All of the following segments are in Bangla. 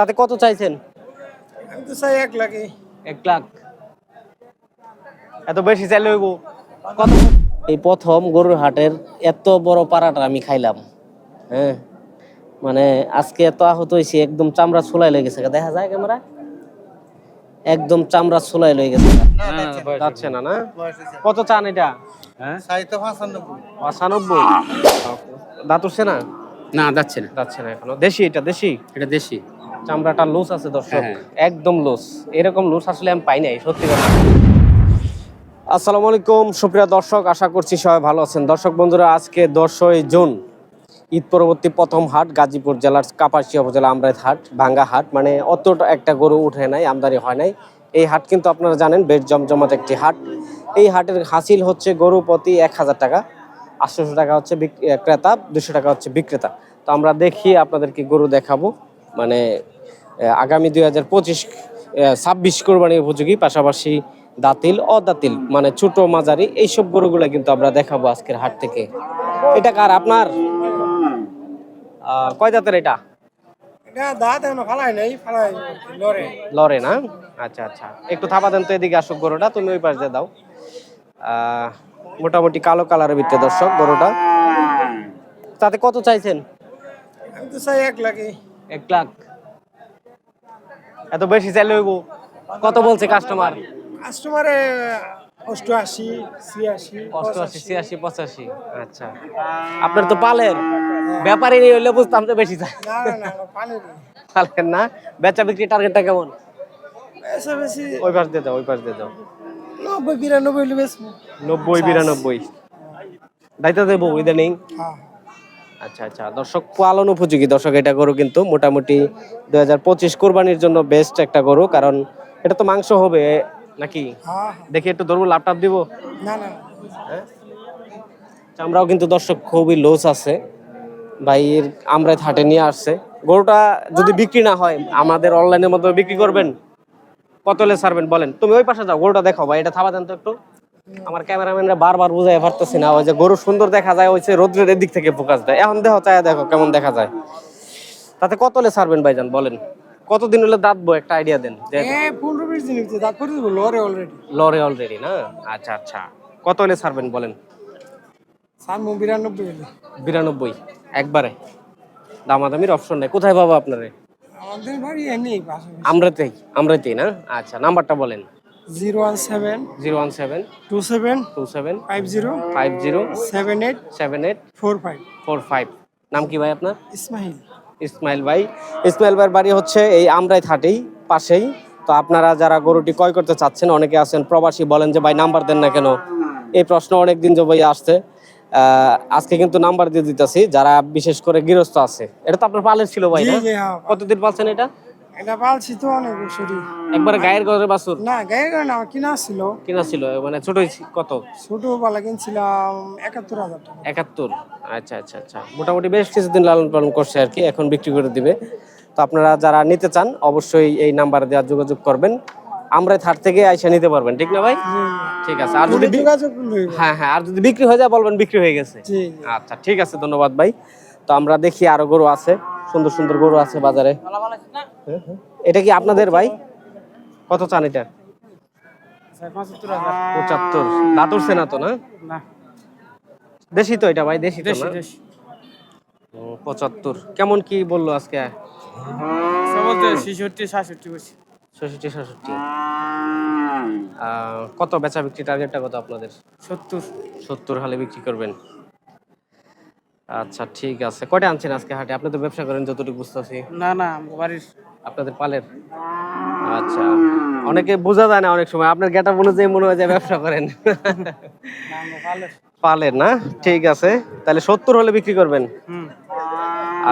তাতে কত চাইছেন? আমি তো চাই এক লাখে এক লাখ। এত বেশি চাইলে হইব। কত? এই প্রথম গরুর হাটের এত বড় পাড়াটা আমি খাইলাম। হ্যাঁ? মানে আজকে এত আহত হয়েছি একদম চামড়া ছোলাই লেগে গেছে। দেখা যায় ক্যামেরা? একদম চামড়া ছোলাই লেগে গেছে। যাচ্ছে না। না কত চান এটা? চাই তো পঁচানব্বই। পঁচানব্বই? দাঁত উঠছে না? না যাচ্ছে না। যাচ্ছে না এখনও। দেশি এটা দেশি? এটা দেশি। চামড়াটা লুজ আছে দর্শক। হ্যাঁ। একদম লুজ এরকম লুজ আসলে আমি পাই নাই সত্যি কথা। আসসালামু আলাইকুম সুপ্রিয় দর্শক আশা করছি সবাই ভালো আছেন। দর্শক বন্ধুরা আজকে দশই জুন ঈদ পরবর্তী প্রথম হাট গাজীপুর জেলার কাপাসিয়া উপজেলা আমরাইত হাট ভাঙ্গা হাট। মানে অতটা একটা গরু উঠে নাই আমদানি হয় নাই। এই হাট কিন্তু আপনারা জানেন বেশ জমজমাট একটি হাট। এই হাটের হাসিল হচ্ছে গরু প্রতি এক হাজার টাকা আটশোশো টাকা হচ্ছে ক্রেতা দুশো টাকা হচ্ছে বিক্রেতা। তো আমরা দেখি আপনাদেরকে গরু দেখাবো। মানে আগামী দুই হাজার পঁচিশ ছাব্বিশ কোরবানি উপযোগী পাশাপাশি দাতিল অদাতিল মানে ছোট মাঝারি এইসব গরুগুলো কিন্তু আমরা দেখাবো আজকের হাট থেকে। এটা কার আপনার? কয় জাতের এটা? লরে না? আচ্ছা আচ্ছা। একটু থাপা দেন তো এদিকে আসুক গরুটা তুমি ওই পাশ দিয়ে দাও। মোটামুটি কালো কালারের ভিতরে দর্শক গরুটা। তাতে কত চাইছেন? এক লাখে এক লাখ। এত বেশি চাইলে হইব। কত বলছে কাস্টমার কাস্টমারে অষ্টআশি ছিয়াশি অষ্টআশি ছিয়াশি পঁচাশি। আচ্ছা। আপনার তো পালের। ব্যাপারই নেই হইলে বুঝতাম তো বেশি চাই না না বেচা বিক্রি টার্গেটটা কেমন? বেশি বেশি ওই পাশ দিয়ে দাও ওই পাশ দিয়ে দাও নব্বই বিরানব্বই নব্বই বিরানব্বই। দায়িত্ব দেবো ইদানিং? হ্যাঁ। আচ্ছা আচ্ছা। দর্শক পালন উপযোগী। দর্শক এটা গরু কিন্তু মোটামুটি দুই হাজার পঁচিশ কোরবানির জন্য বেস্ট একটা গরু কারণ এটা তো মাংস হবে নাকি? হ্যাঁ দেখি একটু ধরবো ল্যাপটপ দিব? না না চামড়াও কিন্তু দর্শক খুবই লোস আছে। ভাইয়ের আমরা হাটে নিয়ে আসছে। গরুটা যদি বিক্রি না হয় আমাদের অনলাইনের মধ্যে বিক্রি করবেন? কত হলে ছাড়বেন বলেন? তুমি ওই পাশে যাও গরুটা দেখো ভাই এটা থাবা দেন তো একটু। আমার ক্যামেরাম্যানরা বারবার বুঝাই পারতেছি না ওই যে গরু সুন্দর দেখা যায় ওই যে রোদ্রের দিক থেকে ফোকাস দেয় এখন দেখো চায়া দেখো কেমন দেখা যায়। তাতে কত হলে ছাড়বেন ভাইজান বলেন? কতদিন হলে দাঁতবো একটা আইডিয়া দেন এ পনেরো বিশ দিন হচ্ছে দাঁত করে দেবো লড়ে অলরেডি লরে অলরেডি না? আচ্ছা আচ্ছা। কত হলে ছাড়বেন বলেন? বিরানব্বই বিরানব্বই। একবারে। দামাদামির অপশন নেই। কোথায় পাবো আপনারে? আমাদের বাড়ি এমনি আমরাতেই আমরাতেই না? আচ্ছা নাম্বারটা বলেন। Zero one seven zero one seven two seven two seven five zero five zero seven eight seven eight four five four five নাম কি ভাই আপনার? ইসমাইল। ইসমাইল ভাই। ইসমাইল ভাইয়ের বাড়ি হচ্ছে এই আমরাই থাটেই পাশেই। তো আপনারা যারা গরুটি ক্রয় করতে চাচ্ছেন অনেকে আছেন প্রবাসী বলেন যে ভাই নাম্বার দেন না কেন? এই প্রশ্ন অনেক দিন যাবই আসছে আজকে কিন্তু নাম্বার দিয়ে দিতেছি যারা বিশেষ করে গৃহস্থ আছে। এটা তো আপনার পালের ছিল ভাই হ্যাঁ। কতদিন পালছেন এটা? এটা পালছি তো অনেক বছরই। একবারে গায়ের ঘরের বাছুর? না গায়ে গায়ে না কিনা ছিল। কিনা ছিল মানে ছোট কত? ছোট বেলা কিনছিলাম একাত্তর হাজার টাকা। একাত্তর? আচ্ছা আচ্ছা আচ্ছা। মোটামুটি বেশ কিছুদিন লালন পালন করছে আর কি এখন বিক্রি করে দিবে। তো আপনারা যারা নিতে চান অবশ্যই এই নাম্বার দেওয়ার যোগাযোগ করবেন। আমরা থার থেকে আইসা নিতে পারবেন ঠিক না ভাই? ঠিক আছে আর যদি। হ্যাঁ হ্যাঁ আর যদি বিক্রি হয়ে যায় বলবেন বিক্রি হয়ে গেছে। আচ্ছা ঠিক আছে ধন্যবাদ ভাই। তো আমরা দেখি আরও গরু আছে। সুন্দর সুন্দর গরু আছে বাজারে। এটা কি আপনাদের ভাই? কত চান এটা? পঁচাত্তর। দাঁত উঠছে না তো না? দেশি তো এটা ভাই দেশি তো পঁচাত্তর। কেমন কি বলল আজকে? ছেষট্টি সাতষট্টি বলছি। ষষ্ঠী সাতষট্টি। আহ, কত বেচা বিক্রি টার্গেটটা কত আপনাদের? সত্তর। সত্তর হালে বিক্রি করবেন। আচ্ছা ঠিক আছে। কয়টা আনছেন আজকে হাটে? আপনি তো ব্যবসা করেন যতটুকু বুঝতেছি। না না বাড়ির আপনাদের পালের? আচ্ছা। অনেকে বোঝা যায় না অনেক সময়। আপনার গেটা অনুযায়ী মনে হয় যে ব্যবসা করেন। পালের। না? ঠিক আছে। তাহলে সত্তর হলে বিক্রি করবেন?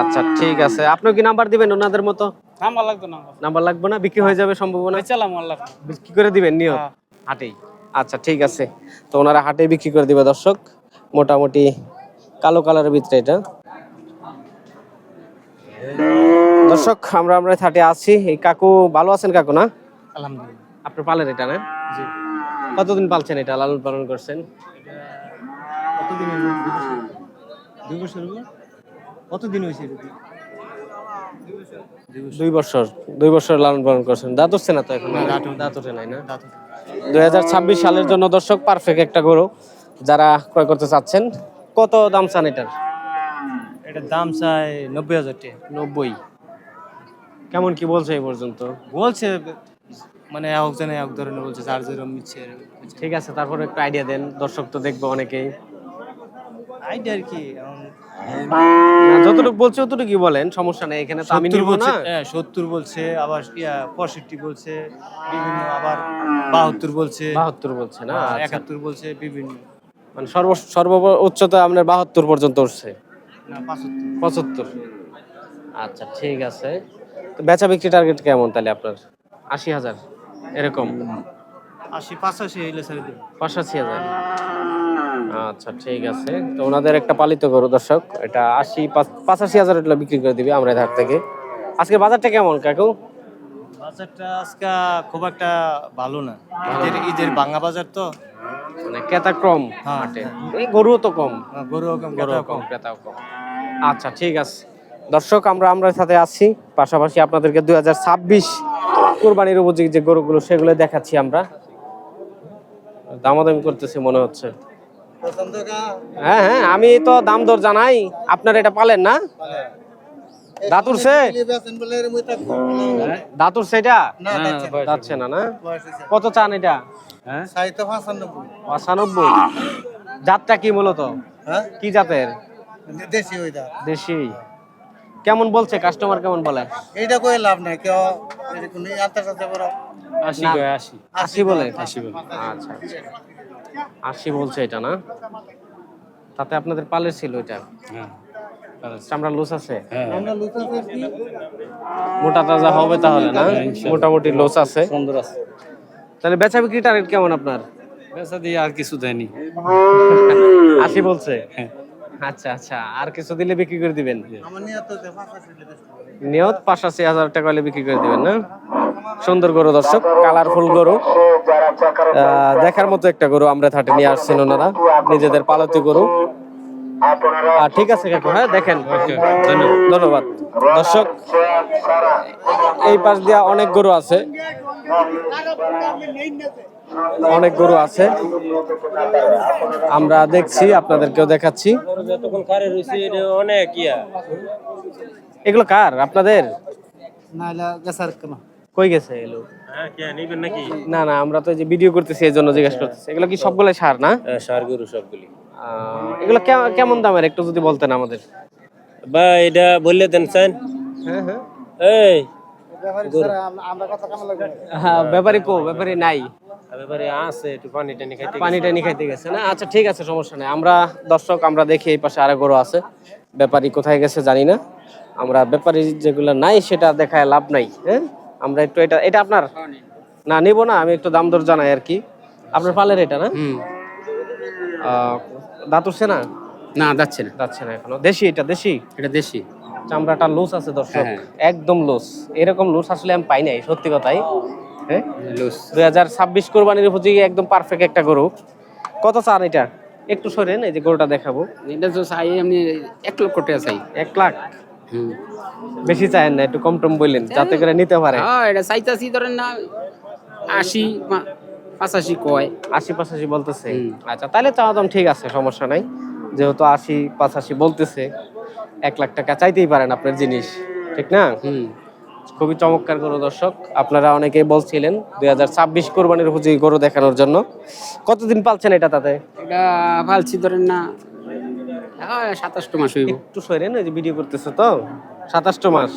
আচ্ছা ঠিক আছে। আপনি কি নাম্বার দিবেন ওনাদের মতো? নাম্বার লাগতো না নাম্বার লাগবে না? বিক্রি হয়ে যাবে সম্ভাবনা? চালাম আল্লাহ বিক্রি করে দিবেন নিয়ত? হাটেই। আচ্ছা ঠিক আছে। তো ওনারা হাটে বিক্রি করে দিবে দর্শক। মোটামুটি কালো কালারের ভিতরে এটা। দর্শক আমরা আমরা হাটে আছি। এই কাকু ভালো আছেন কাকু না? আলহামদুলিল্লাহ। আপনার পালের এটা না? জি। কতদিন পালছেন এটা লালন পালন করছেন? কতদিন দুই বছর। কতদিন হয়েছে দুই বছর। দুই বছর। লালন পালন করছেন। দাঁত উঠছে না তো এখন? দাঁত উঠে নাই না? দুই হাজার ছাব্বিশ সালের জন্য দর্শক পারফেক্ট একটা গরু যারা ক্রয় করতে চাচ্ছেন। কত দাম চান এটার? এটার দাম চাই নব্বই হাজার টাকা। নব্বই। কেমন কি বলছে এই পর্যন্ত? বলছে মানে একজনে এক ধরনের বলছে চার যেরকম ইচ্ছে ঠিক আছে তারপরে একটু আইডিয়া দেন। দর্শক তো দেখবে অনেকেই। আইডিয়া আর কি যতটুকু বলছে ততটুকু বলেন সমস্যা নেই এখানে তো আমি নিব বলছে না হ্যাঁ সত্তর বলছে আবার পঁয়ষট্টি বলছে বিভিন্ন আবার বাহাত্তর বলছে। বাহাত্তর বলছে না আচ্ছা। একাত্তর বলছে বিভিন্ন। মানে সর্ব সর্ব উচ্চতা আপনার বাহাত্তর পর্যন্ত উঠছে। না পঁচাত্তর। আচ্ছা ঠিক আছে। তো বেচা বিক্রি টার্গেট কেমন তাহলে আপনার? আশি হাজার এরকম? আশি পাঁচাশি হইলে ছেড়ে দেবে। পঁচাশি হাজার। আচ্ছা ঠিক আছে। তো ওনাদের একটা পালিত গরু দর্শক এটা আশি পাঁচ- পঁচাশি হাজার বিক্রি করে দিবে আমরা এই থেকে। আজকে বাজারটা কেমন কাকু? বাজারটা আজকে খুব একটা ভালো না। ঈদের ঈদের বাংলা বাজার তো। মানে ক্রেতা কম হ্যাঁ, হাটে এই গরুও তো কম। আহ, গরু কম গরু ক্রেতাও কম। ক্রেতাও কম। আচ্ছা ঠিক আছে। দর্শক আমরা আমরা সাথে আছি। পাশাপাশি আপনাদেরকে দুই হাজার ছাব্বিশ কোরবানির উপযোগী যে গরুগুলো সেগুলো দেখাচ্ছি আমরা। দামাদামি করতেছি মনে হচ্ছে। হ্যাঁ হ্যাঁ আমি তো দাম দর জানাই। আপনার এটা পালেন না? দাঁতুরছে এটা যাচ্ছে না না কত চান এটা? পঁচানব্বই। জাতটা কি মূলত? কি জাতের? দেশি ওইটা দেশি। কেমন বলছে? কাস্টমার কেমন বলে? এইটা কই লাভ নাই কেউ এটা কোনো আন্তর্জাতিক বড়। আশি না। কয় আশি। আশি বলে? আশি বলে। আচ্ছা আচ্ছা। আশি বলছে এটা না? তাতে আপনাদের পালের ছিল এটা? হ্যাঁ। চামড়া লুজ আছে? কি? মোটা তাজা হবে তাহলে না? মোটামুটি লোস আছে। সুন্দর আছে। তাহলে বেচা বিক্রি টার্গেট কেমন আপনার? বেচা দিয়ে আর কিছু দেয়নি। আশি বলছে? আচ্ছা আচ্ছা। আর কিছু দিলে বিক্রি করে দিবেন? নিয়ত পাঁচাশি হাজার টাকা হলে বিক্রি করে দিবেন না? সুন্দর গরু দর্শক কালারফুল গরু। আহ, দেখার মতো একটা গরু আমরা থাটে নিয়ে আসছেন ওনারা। নিজেদের পালতি গরু। আর ঠিক আছে কাকু হ্যাঁ দেখেন। ধন্যবাদ। দর্শক এই পাশ দিয়া অনেক গরু আছে। অনেক গরু আছে। আমরা দেখছি আপনাদেরকেও দেখাচ্ছি। অনেক ইয়া। এগুলো কার? আপনাদের? কই গেছে এগুলো? না না আমরা তো যে ভিডিও করতেছি এই জন্য জিজ্ঞেস করতেছি। এগুলো কি সবগুলো সার না? সার গরু সবগুলি। এগুলো কেমন দামের? একটু যদি বলতেন আমাদের। বা এটা বললে দেন স্যার। হ্যাঁ হ্যাঁ। এই হ্যাঁ ব্যাপারী কো ব্যাপারী নাই। ব্যাপারে আছে একটু পানি টানি খাইতে পানি টানি খাইতে গেছে না? আচ্ছা ঠিক আছে সমস্যা নেই। আমরা দর্শক আমরা দেখি এই পাশে আরও গরু আছে। ব্যাপারী কোথায় গেছে জানি না। আমরা ব্যাপারী যেগুলো নাই সেটা দেখায় লাভ নাই হ্যাঁ? আমরা একটু এটা এটা আপনার? না নিব না আমি একটু দাম দর জানাই আর কি। আপনার পালের এটা না? দাঁত উঠছে না? না যাচ্ছে না। যাচ্ছে না এখনও। দেশি এটা দেশি? এটা দেশি। চামড়াটা লুজ আছে দর্শক। হ্যাঁ। একদম লুজ এরকম লুজ আসলে আমি পাই নাই সত্যি কথাই। হ্যাঁ? লুজ দুই হাজার ছাব্বিশ কোরবানির উপযোগী একদম পারফেক্ট একটা গরু। কত চান এটা? একটু সরেন এই যে গরুটা দেখাবো। এটা তো চাই এমনি এক লক্ষ টাকা চাই। এক লাখ? বেশি চায়েন না একটু কম টম বললেন যাতে করে নিতে পারে। হ্যাঁ এটা চাইতাছি ধরেন না আশি পাঁচাশি কয়। আশি পাঁচাশি বলতেছে। আচ্ছা তাহলে চাওয়া দাম ঠিক আছে সমস্যা নাই। যেহেতু আশি পাঁচাশি বলতেছে এক লাখ টাকা চাইতেই পারেন আপনার জিনিস ঠিক না? হুম। খুবই চমৎকার গরু দর্শক আপনারা অনেকেই বলছিলেন দুই হাজার ছাব্বিশ কোরবানির উপযোগী গরু দেখানোর জন্য। কতদিন পালছেন এটা তাতে? এটা ফালছি ধরেন না সাতাশটো মাস হইব। একটু সরেন ওই যে ভিডিও করতেছে তো সাতাশটো মাস।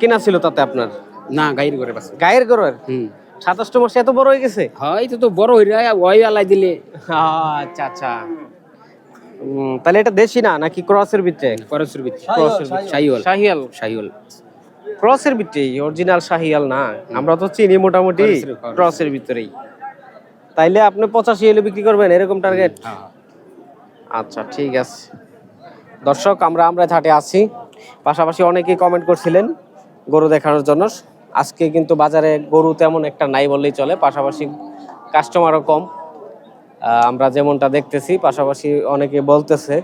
কিনা ছিল তাতে আপনার? না বাস। গায়ের হুম। সাতাশটো মাস এত বড় হয়ে গেছে? হয় তো তো বড় হইরা ওই আলাই দিলে। আচ্ছা আচ্ছা। তাহলে এটা দেশি না নাকি ক্রসের ভিতরে খরচের ভিতরে ক্রসের ভিতরে শাহিওয়াল। শাহিয়াল শাহিওয়াল। ক্রসের ভিতরেই অরিজিনাল শাহিয়াল না। আমরা তো চিনি মোটামুটি ক্রসের- ক্রসের। ক্রসের ভিতরেই তাইলে আপনি পঁচাশি এলে বিক্রি করবেন এরকম টার্গেট হ্যাঁ। আচ্ছা ঠিক আছে। দর্শক, আমরা আমরা ঘাটে আছি। পাশাপাশি অনেকেই কমেন্ট করছিলেন গরু দেখানোর জন্য। আজকে কিন্তু বাজারে গরু তেমন একটা নাই বললেই চলে, পাশাপাশি কাস্টমারও কম। আমরা যেমনটা দেখতেছি, পাশাপাশি অনেকে বলতেছে,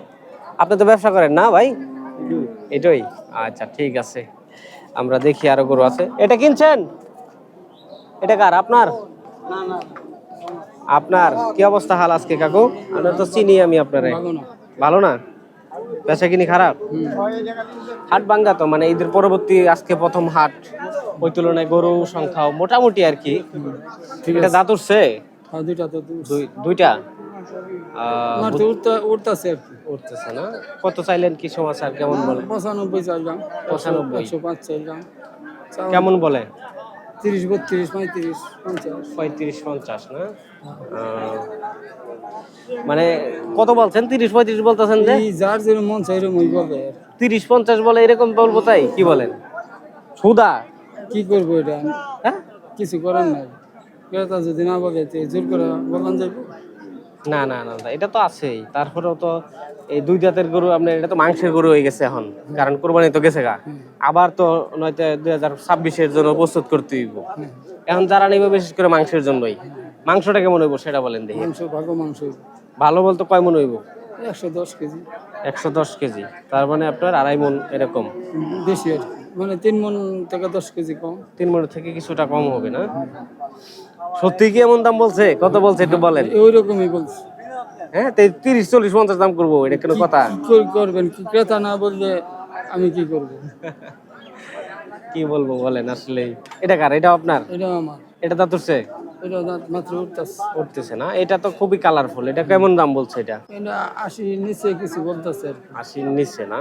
আপনি তো ব্যবসা করেন না ভাই? এটাই। আচ্ছা ঠিক আছে। আমরা দেখি আরও গরু আছে। এটা কিনছেন? এটা কার, আপনার? আপনার কি অবস্থা হাল আজকে কাকু? আমরা তো চিনি আমি আপনারে। ভালো না। পেশা কিনি খারাপ? হাট ভাঙ্গা তো মানে ঈদের পরবর্তী আজকে প্রথম হাট। ওই তুলনায় গরু সংখ্যাও মোটামুটি আর কি। এটা দাঁত উঠছে? হ্যাঁ দুইটা উঠতেছে না? কত চাইলেন কি সমাচার কেমন বলে পঁচানব্বই চাইলাম। পঁচানব্বই। কেমন বলে? তিরিশ বত্রিশ পঁয়ত্রিশ পঞ্চাশ। পঁয়ত্রিশ পঞ্চাশ না? মানে কত বলছেন? তিরিশ পঁয়ত্রিশ বলতেছেন যে? যার যেরকম মন চাই এরকম বলে। তিরিশ পঞ্চাশ বলে এরকম বলব তাই? কি বলেন? সুদা? কি করব এটা? হ্যাঁ? কিছু করার নাই। যদি না বলে জোর করে বলান যাইবো না না না এটা তো আছেই। তারপরেও তো এই দুই জাতের গরু আপনার এটা তো মাংসের গরু হয়ে গেছে এখন। কারণ কোরবানি তো গেছে গা। আবার তো নয়তো দুই হাজার ছাব্বিশের জন্য প্রস্তুত করতে হইব। এখন যারা নেবে বিশেষ করে মাংসের জন্যই। মাংসটা কেমন হইব সেটা বলেন দেখি। মাংস ভালো বলতে কয় মন হইব? একশো দশ কেজি। একশো দশ কেজি। তার মানে আপনার আড়াই মন এরকম। বেশি মানে তিন মন থেকে দশ কেজি কম। তিন মনের থেকে কিছুটা কম হবে না? সত্যি কি এমন দাম বলছে? কত বলছে একটু বলেন। ওই রকমই বলছি। হ্যাঁ তিরিশ চল্লিশ পঞ্চাশ দাম করব এটা কোনো কথা। করবেন? কি ক্রেতা না বললে আমি কি করব? কি বলব বলেন আসলে এটা কার? এটা আপনার? এটা আমার। এটা দাঁত মাত্র উঠতেছে। উঠতেছে না? এটা তো খুবই কালারফুল এটা কেমন দাম বলছে এটা? এটা আশি নিচে কিছু বলতেছে আশির নিচ্ছে না?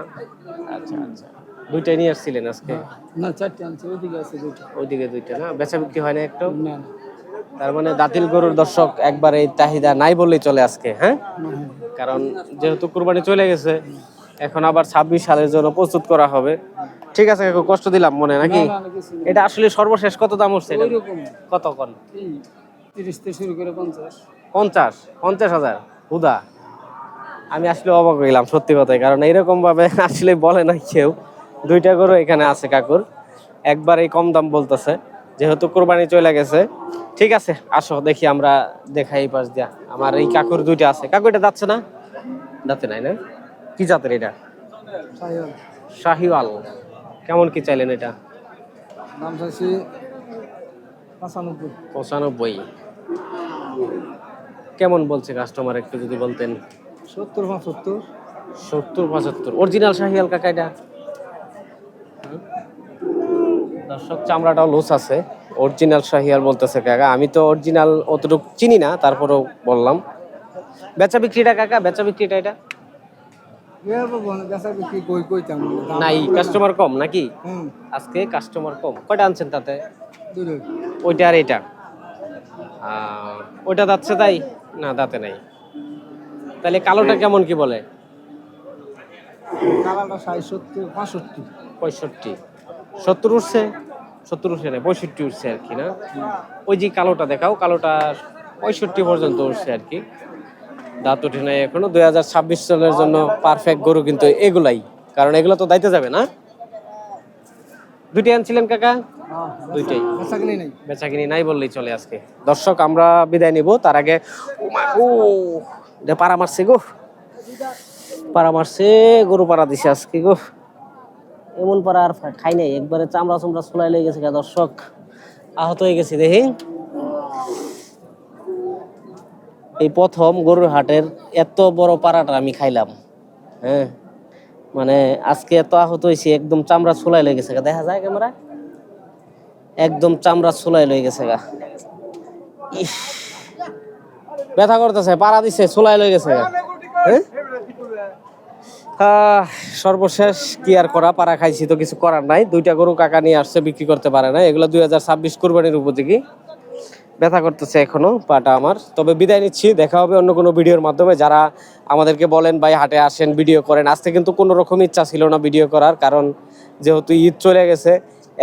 আচ্ছা আচ্ছা। দুইটাই নিয়ে আসছিলেন আজকে? না চারটে আনছে ওইদিকে আছে দুইটা। ওইদিকে দুইটা না? বেচা বিক্রি হয় না একটু না। তার মানে দাতিল গরুর দর্শক একবার এই চাহিদা নাই বললেই চলে আজকে হ্যাঁ? কারণ যেহেতু কুরবানি চলে গেছে এখন আবার ছাব্বিশ সালের জন্য প্রস্তুত করা হবে। ঠিক আছে কাকু কষ্ট দিলাম মনে নাকি। এটা আসলে সর্বশেষ কত দাম হচ্ছে এটা? কত কন? তিরিশ থেকে শুরু করে পঞ্চাশ। পঞ্চাশ পঞ্চাশ হাজার। হুদা। আমি আসলে অবাক হইলাম সত্যি কথাই কারণ এইরকম ভাবে আসলে বলে না কেউ। দুইটা গরু এখানে আছে কাকুর। একবার এই কম দাম বলতেছে। যেহেতু কোরবানি চলে গেছে ঠিক আছে আসো দেখি আমরা দেখাই পাশ দিয়া। আমার এই কাকুর দুইটা আছে। কাকু এটা যাচ্ছে না? যাচ্ছে নাই না? কি জাতের এটা? শাহিওয়াল। কেমন কি চাইলেন এটা? দাম চাইছি পঁচানব্বই। পঁচানব্বই। কেমন বলছে কাস্টমার একটু যদি বলতেন? সত্তর পঁচাত্তর। সত্তর পঁচাত্তর। অরিজিনাল শাহিয়াল কাকা এটা? দর্শক চামড়াটাও লুজ আছে। অরিজিনাল শাহিয়াল বলতেছে কাকা। আমি তো অরিজিনাল অতটুকু চিনি না তারপরেও বললাম। বেচা বিক্রিটা কাকা? বেচা বিক্রিটা এটা? নাই কাস্টমার কম নাকি? আজকে কাস্টমার কম। কয়টা আনছেন তাতে? ওইটা আর এটা ওইটা যাচ্ছে তাই? না দাঁতে নাই। তাহলে কালোটা কেমন কি বলে? কালারটা ষাট সত্তর পঁয়ষট্টি। পঁয়ষট্টি। সত্তর উঠছে সত্তর উঠছে না পঁয়ষট্টি উঠছে আর কি না? ওই যে কালোটা দেখাও কালোটা পঁয়ষট্টি পর্যন্ত উঠছে আর কি। দাঁত উঠে নাই এখনও। দুই হাজার ছাব্বিশ সালের জন্য পারফেক্ট গরু কিন্তু এগুলাই। কারণ এগুলো তো দাইতে যাবে না? দুইটাই আনছিলেন কাকা? দুইটাই। বেচা কিনে নেই বললেই চলে আজকে। দর্শক আমরা বিদায় নিব। তার আগে ও পাড়া মারছে গো। পাড়া মারছে গরু পাড়া দিছে আজকে গো। এমন পাড়া আর খাই নাই। একবারে চামড়া চামড়া চুলাই লেগে গেছে দর্শক। আহত হয়ে গেছি দেখি। এই প্রথম গরুর হাটের এত বড় পাড়াটা আমি খাইলাম। হ্যাঁ? মানে আজকে এত আহত হয়েছি, একদম চামড়া চুলাই লেগে গেছে দেখা যায় ক্যামেরা? একদম চামড়া চুলাই লয়ে গেছে গা। ব্যথা করতেছে, পাড়া দিছে চুলাই লয়ে গেছে গা। হ্যাঁ? সর্বশেষ কি আর করা? পাড়া খাইছি তো কিছু করার নাই। দুইটা গরু কাকা নিয়ে আসছে, বিক্রি করতে পারে না এগুলো দুই হাজার ছাব্বিশ কোরবানির উপযোগী। ব্যথা করতেছে এখনও পাটা আমার। তবে বিদায় নিচ্ছি। দেখা হবে অন্য কোনো ভিডিওর মাধ্যমে। যারা আমাদেরকে বলেন, ভাই, হাটে আসেন, ভিডিও করেন। আজকে কিন্তু কোনো রকম ইচ্ছা ছিল না ভিডিও করার, কারণ যেহেতু ঈদ চলে গেছে,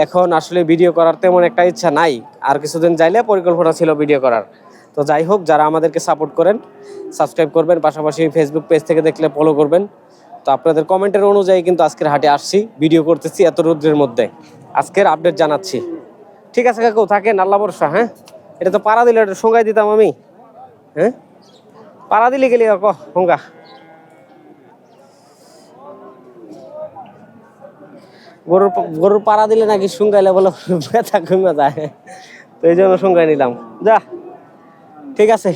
এখন আসলে ভিডিও করার তেমন একটা ইচ্ছা নাই। আর কিছুদিন যাইলে পরিকল্পনা ছিল ভিডিও করার। তো যাই হোক, যারা আমাদেরকে সাপোর্ট করেন, সাবস্ক্রাইব করবেন, পাশাপাশি ফেসবুক পেজ থেকে দেখলে ফলো করবেন। তো আপনাদের কমেন্টের অনুযায়ী কিন্তু আজকের হাটে আসছি, ভিডিও করতেছি এত রোদ্রের মধ্যে। আজকের আপডেট জানাচ্ছি। ঠিক আছে কাকু, থাকেন, আল্লাহ বর্ষা হ্যাঁ? এটা তো পাড়া দিলে, এটা সঙ্গাই দিতাম আমি। হ্যাঁ? পাড়া দিলে গেলি ক সঙ্গা গরুর গরুর পাড়া দিলে নাকি শুঙ্গাইলে বলে, ব্যথা কমে যায়। তো এই জন্য শুঙ্গাই নিলাম। যা, ঠিক আছে।